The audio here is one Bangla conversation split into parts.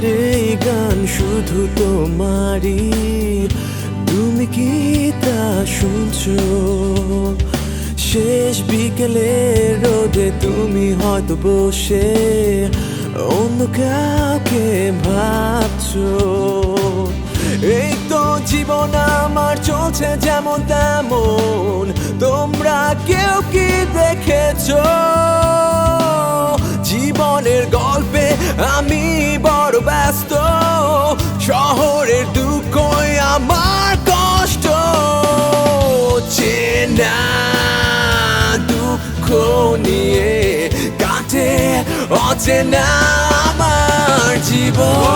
আমার গান শুধু তোমারই। তুমি কি তা শুনছো? শেষ বিকেলে রোদে তুমি হয়তো বসে অন্য কাউকে ভাবছ। এই তো জীবন আমার চলছে যেমন তেমন। তোমরা কেউ কি দেখেছ? জীবনের গল্পে আমি বড় ব্যস্ত শহরের দুঃখই আমার কষ্ট চেনা দুঃখ নিয়ে কাটে অচেনা আমার জীবন।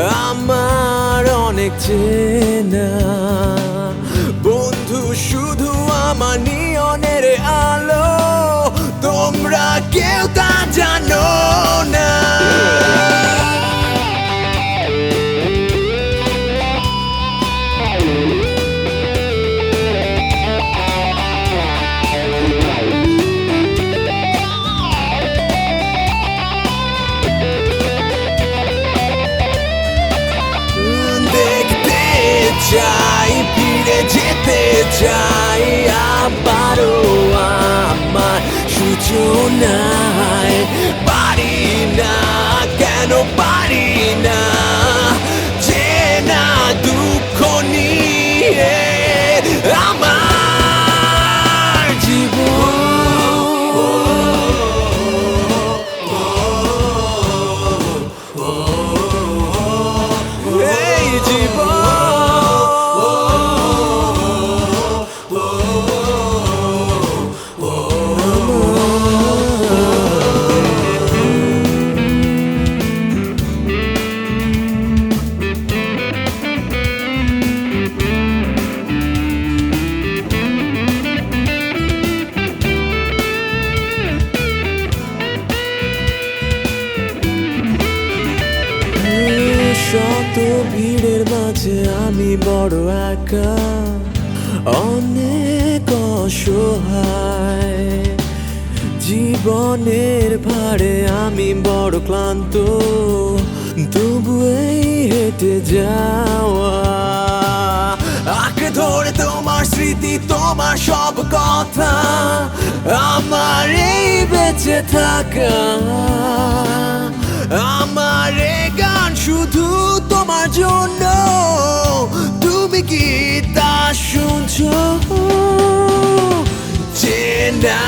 আমার অনেক চেনা। বন্ধু শুধু আমার নিয়নের আলো। tonight, body now. শত ভিড়ের মাঝে আমি বড় একা। অনেক অসহায়। জীবনের ভারে আমি বড় ক্লান্ত। তবু এই হেঁটে যাওয়া। আঁকড়ে ধরে তোমার স্মৃতি, তোমার সব কথা। আমার এই বেঁচে থাকা। আমার গান শুধু তোমার জন্য। তুমি কি তা শুনছ? চেনা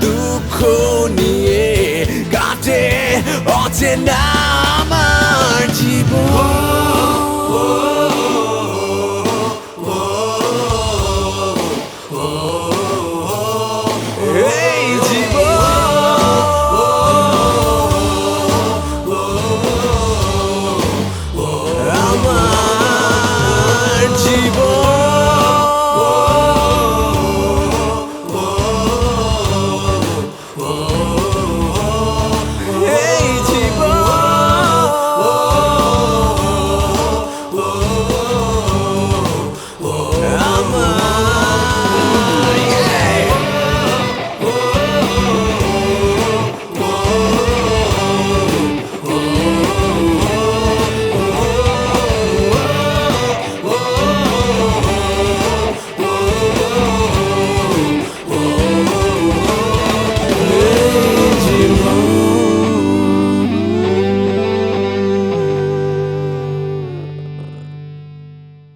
দুঃখ নিয়ে কাটে অচেনা